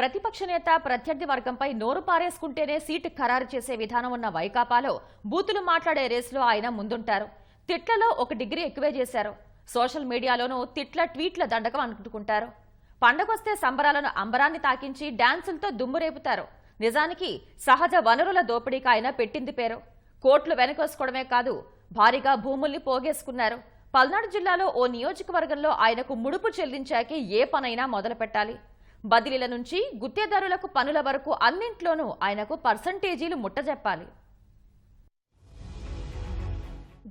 ప్రతిపక్ష నేత ప్రత్యర్థి వర్గంపై నోరు పారేసుకుంటేనే సీటు ఖరారు చేసే విధానం ఉన్న వైకాపాలో బూతులు మాట్లాడే రేసులో ఆయన ముందుంటారు. తిట్లలో ఒక డిగ్రీ ఎక్కువే చేశారు. సోషల్ మీడియాలోనూ తిట్ల ట్వీట్ల దండకం అనుకుంటుకుంటారు పండగొస్తే సంబరాలను అంబరాన్ని తాకించి డాన్సులతో దుమ్మురేపుతారు నిజానికి సహజ వనరుల దోపిడీకి ఆయన పెట్టింది పేరు. కోట్లు వెనకోసుకోవడమే కాదు భారీగా భూముల్ని పోగేసుకున్నారు. పల్నాడు జిల్లాలో ఓ నియోజకవర్గంలో ఆయనకు ముడుపు చెల్లించాకే ఏ పనైనా మొదలుపెట్టాలి. బదిలీల నుంచి గుత్తేదారులకు పనుల వరకు అన్నింట్లోనూ ఆయనకు పర్సంటేజీలు ముట్టజెప్పాలి.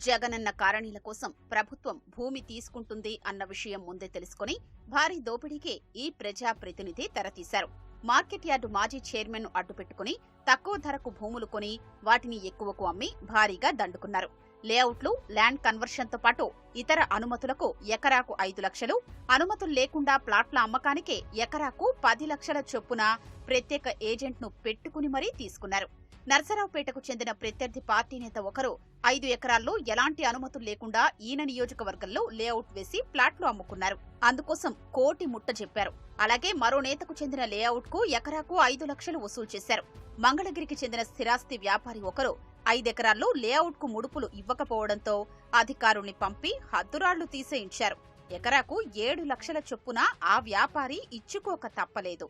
జగనన్న కారణీల కోసం ప్రభుత్వం భూమి తీసుకుంటుంది అన్న విషయం ముందే తెలుసుకుని భారీ దోపిడీకే ఈ ప్రజా ప్రతినిధి తెరతీశారు. మార్కెట్ యార్డు మాజీ చైర్మన్ అడ్డుపెట్టుకుని తక్కువ ధరకు భూములు కొని వాటిని ఎక్కువకు అమ్మి భారీగా దండుకున్నారు. లేఅవుట్లు ల్యాండ్ కన్వర్షన్తో పాటు ఇతర అనుమతులకు ఎకరాకు ఐదు లక్షలు అనుమతులు లేకుండా ప్లాట్ల అమ్మకానికి ఎకరాకు పది లక్షల చొప్పున ప్రత్యేక ఏజెంట్ను పెట్టుకుని మరీ తీసుకున్నారు. నర్సరావుపేటకు చెందిన ప్రత్యర్థి పార్టీ నేత ఒకరు ఐదు ఎకరాల్లో ఎలాంటి అనుమతులు లేకుండా ఈయన నియోజకవర్గంలో లేఅవుట్ వేసి ప్లాట్లు అమ్ముకున్నారు. అందుకోసం కోటి ముట్ట చెప్పారు. అలాగే మరో నేతకు చెందిన లేఅవుట్కు ఎకరాకు ఐదు లక్షలు వసూలు చేశారు. మంగళగిరికి చెందిన స్థిరాస్తి వ్యాపారి ఒకరు ఐదెకరాల్లో లేఅవుట్కు ముడుపులు ఇవ్వకపోవడంతో అధికారుల్ని పంపి హద్దురాళ్ళు తీసేయించారు. ఎకరాకు ఏడు లక్షల చొప్పున ఆ వ్యాపారి ఇచ్చుకోక తప్పలేదు.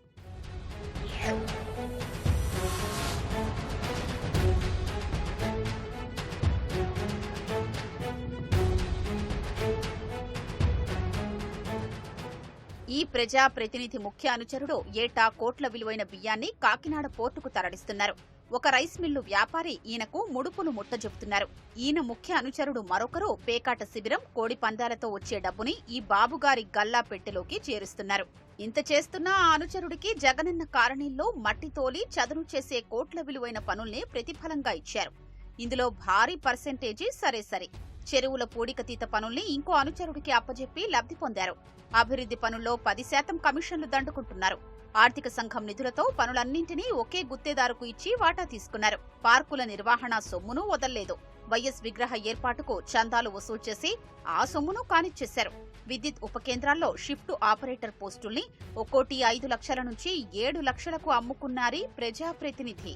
ఈ ప్రజా ప్రతినిధి ముఖ్య అనుచరుడు ఏటా కోట్ల విలువైన బియ్యాన్ని కాకినాడ పోర్టుకు తరలిస్తున్నారు. ఒక రైస్ మిల్లు వ్యాపారి ఈయనకు ముడుపులు ముట్టజెపుతున్నారు ఈయన ముఖ్య అనుచరుడు మరొకరు పేకాట శిబిరం కోడి పందాలతో వచ్చే డబ్బుని ఈ బాబుగారి గల్లా పెట్టెలోకి చేరుస్తున్నారు. ఇంత చేస్తున్న ఆ అనుచరుడికి జగనన్న కారణీల్లో మట్టి తోలి చదును చేసే కోట్ల విలువైన పనుల్ని ప్రతిఫలంగా ఇచ్చారు. ఇందులో భారీ పర్సెంటేజీ సరే సరే. చెరువుల పూడికతీత పనుల్ని ఇంకో అనుచరుడికి అప్పజెప్పి లబ్ధి పొందారు. అభివృద్ధి పనుల్లో పది శాతం కమిషన్లు దండుకుంటున్నారు. ఆర్థిక సంఘం నిధులతో పనులన్నింటినీ ఒకే గుత్తేదారుకు ఇచ్చి వాటా తీసుకున్నారు. పార్కుల నిర్వహణ సొమ్మును వదల్లేదు. వైఎస్ విగ్రహ ఏర్పాటుకు చందాలు వసూలు చేసి ఆ సొమ్మును కానిచ్చేశారు. విద్యుత్ ఉపకేంద్రాల్లో షిఫ్ట్ ఆపరేటర్ పోస్టుల్ని ఒక్కోటి ఐదు లక్షల నుంచి ఏడు లక్షలకు అమ్ముకున్నారీ ప్రజాప్రతినిధి.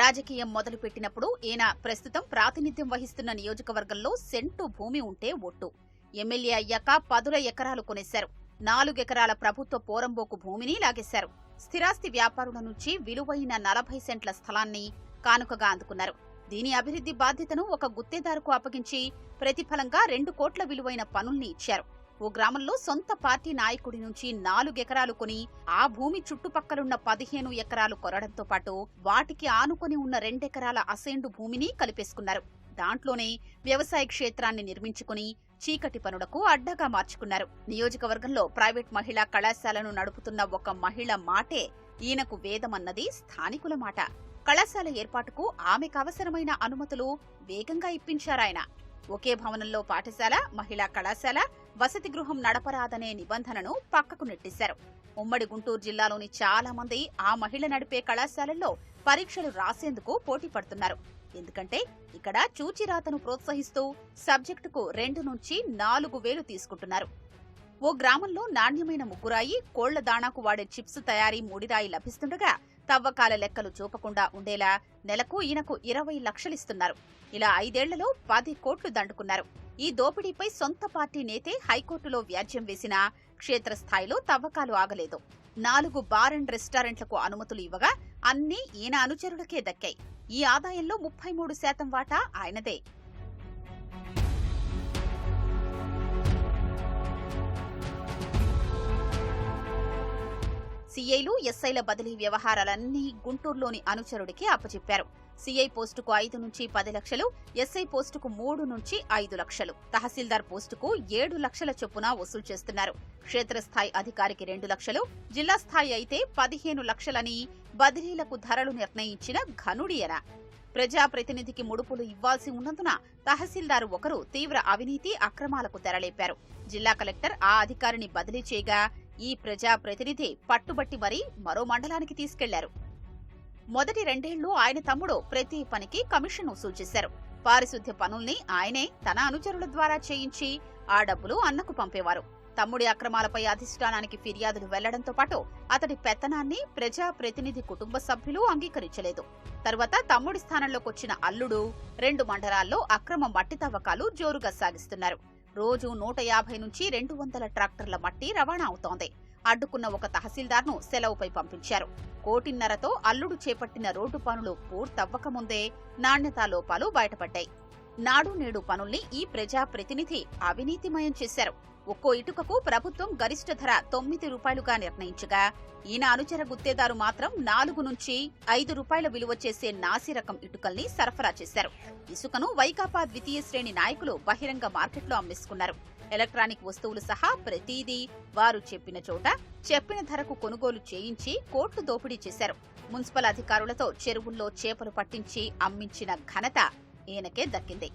రాజకీయం మొదలుపెట్టినప్పుడు ఈయన ప్రస్తుతం ప్రాతినిధ్యం వహిస్తున్న నియోజకవర్గంలో సెంటు భూమి ఉంటే ఒట్టు. ఎమ్మెల్యే అయ్యాక పదుల ఎకరాలు కొనేశారు. నాలుగెకరాల ప్రభుత్వ పోరంబోకు భూమిని లాగేశారు. స్థిరాస్తి వ్యాపారుల నుంచి విలువైన నలభై సెంట్ల స్థలాన్ని కానుకగా అందుకున్నారు. దీని అభివృద్ధి బాధ్యతను ఒక గుత్తేదారుకు అప్పగించి ప్రతిఫలంగా రెండు కోట్ల విలువైన పనుల్ని ఇచ్చారు. ఓ గ్రామంలో సొంత పార్టీ నాయకుడి నుంచి నాలుగెకరాలు కొని ఆ భూమి చుట్టుపక్కలున్న పదిహేను ఎకరాలు కొరడంతో పాటు వాటికి ఆనుకొని ఉన్న రెండెకరాల అసేండు భూమిని కలిపేసుకున్నారు. దాంట్లోనే వ్యవసాయ క్షేత్రాన్ని నిర్మించుకుని చీకటి పనులకు అడ్డగా మార్చుకున్నారు. నియోజకవర్గంలో ప్రైవేట్ మహిళా కళాశాలను నడుపుతున్న ఒక మహిళ మాటే ఈయనకు వేదమన్నది స్థానికుల మాట. కళాశాల ఏర్పాటుకు ఆమెకు అవసరమైన అనుమతులు వేగంగా ఇప్పించారాయన. ఒకే భవనంలో పాఠశాల మహిళా కళాశాల వసతి గృహం నడపరాదనే నిబంధనను పక్కకు నెట్టేశారు. ఉమ్మడి గుంటూరు జిల్లాలోని చాలా మంది ఆ మహిళ నడిపే కళాశాలల్లో పరీక్షలు రాసేందుకు పోటీ పడుతున్నారు. ఎందుకంటే ఇక్కడ చూచిరాతను ప్రోత్సహిస్తూ సబ్జెక్టుకు రెండు నుంచి నాలుగు వేలు తీసుకుంటున్నారు. ఓ గ్రామంలో నాణ్యమైన ముగ్గురాయి కోళ్ళ దాణాకు వాడే చిప్స్ తయారీ ముడిరాయి లభిస్తుండగా తవ్వకాల లెక్కలు చూపకుండా ఉండేలా నెలకు ఈయనకు ఇరవై లక్షలిస్తున్నారు. ఇలా ఐదేళ్ళలో పది కోట్లు దండుకున్నారు. ఈ దోపిడీపై సొంత పార్టీ నేతే హైకోర్టులో వ్యాజ్యం వేసినా క్షేత్రస్థాయిలో తవ్వకాలు ఆగలేదు. నాలుగు బార్ అండ్ రెస్టారెంట్లకు అనుమతులు ఇవ్వగా అన్నీ ఈయన అనుచరులకే దక్కాయి. ఈ ఆదాయంలో ముప్పై మూడు శాతం వాటా ఆయనదే. సీఐలు ఎస్ఐల బదిలీ వ్యవహారాలన్నీ గుంటూరులోని అనుచరుడికి అప్పచెప్పారు. సీఐ పోస్టుకు ఐదు నుంచి పది లక్షలు ఎస్ఐ పోస్టుకు మూడు నుంచి ఐదు లక్షలు. తహసీల్దార్ పోస్టుకు ఏడు లక్షల చొప్పున వసూలు చేస్తున్నారు. క్షేత్రస్థాయి అధికారికి రెండు లక్షలు జిల్లా స్థాయి అయితే పదిహేను లక్షలని బదిలీలకు ధరలు నిర్ణయించిన ఘనుడియన. ప్రజాప్రతినిధికి ముడుపులు ఇవ్వాల్సి ఉన్నందున తహసీల్దారు ఒకరు తీవ్ర అవినీతి అక్రమాలకు తెరలేపారు. జిల్లా కలెక్టర్ ఆ అధికారిని బదిలీ చేయగా ఈ ప్రజాప్రతినిధి పట్టుబట్టి మరీ మరో మండలానికి తీసుకెళ్ళారు. మొదటి రెండేళ్ళు ఆయన తమ్ముడు ప్రతి పనికి కమిషన్ వసూలు చేశారు పారిశుద్ధ్య పనుల్ని ఆయనే తన అనుచరుల ద్వారా చేయించి ఆ డబ్బులు అన్నకు పంపేవారు. తమ్ముడి అక్రమాలపై అధిష్టానానికి ఫిర్యాదులు వెళ్ళడంతో పాటు అతడి పెత్తనాన్ని ప్రజా ప్రతినిధి కుటుంబ సభ్యులు అంగీకరించలేదు. తరువాత తమ్ముడి స్థానంలోకి వచ్చిన అల్లుడు రెండు మండలాల్లో అక్రమ మట్టి తవ్వకాలు జోరుగా సాగిస్తున్నారు. రోజు నూట యాభై నుంచి రెండు వందల ట్రాక్టర్ల మట్టి రవాణా అవుతోంది. అడ్డుకున్న ఒక తహసీల్దార్ను సెలవుపై పంపించారు. కోటిన్నరతో అల్లుడు చేపట్టిన రోడ్డు పనులు పూర్తవ్వకముందే నాణ్యతా లోపాలు బయటపడ్డాయి. నాడు నేడు పనుల్ని ఈ ప్రజా ప్రతినిధి అవినీతిమయం చేశారు. ఒక్కో ఇటుకకు ప్రభుత్వం గరిష్ట ధర తొమ్మిది రూపాయలుగా నిర్ణయించగా ఈయన అనుచర గుత్తేదారు మాత్రం నాలుగు నుంచి ఐదు రూపాయల విలువ చేసే నాసి రకం ఇటుకల్ని సరఫరా చేశారు. ఇసుకను వైకాపా ద్వితీయ శ్రేణి నాయకులు బహిరంగ మార్కెట్లో అమ్మేసుకున్నారు. ఎలక్ట్రానిక్ వస్తువులు సహా ప్రతిదీ వారు చెప్పిన చోట చెప్పిన ధరకు కొనుగోలు చేయించి కోట్లు దోపిడీ చేశారు. మున్సిపల్ అధికారులతో చెరువుల్లో చేపలు పట్టించి అమ్మించిన ఘనత ఈయనకే దక్కింది.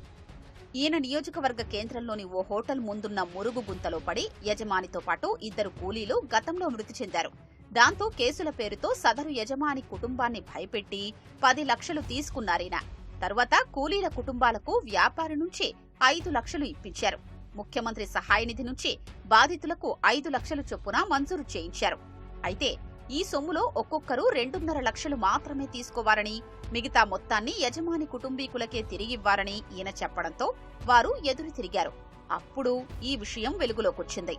ఈయన నియోజకవర్గ కేంద్రంలోని ఓ హోటల్ ముందున్న మురుగు గుంతలో పడి యజమానితో పాటు ఇద్దరు కూలీలు గతంలో మృతి చెందారు. దాంతో కేసుల పేరుతో సదరు యజమాని కుటుంబాన్ని భయపెట్టి పది లక్షలు తీసుకున్నారీన తర్వాత కూలీల కుటుంబాలకు వ్యాపారి నుంచి ఐదు లక్షలు ఇప్పించారు. ముఖ్యమంత్రి సహాయ నిధి నుంచి బాధితులకు ఐదు లక్షలు చొప్పున మంజూరు చేయించారు. అయితే ఈ సొమ్ములో ఒక్కొక్కరు రెండున్నర లక్షలు మాత్రమే తీసుకోవాలని మిగతా మొత్తాన్ని యజమాని కుటుంబీకులకే తిరిగివ్వాలని ఈయన చెప్పడంతో వారు ఎదురు తిరిగారు. అప్పుడు ఈ విషయం వెలుగులోకొచ్చింది.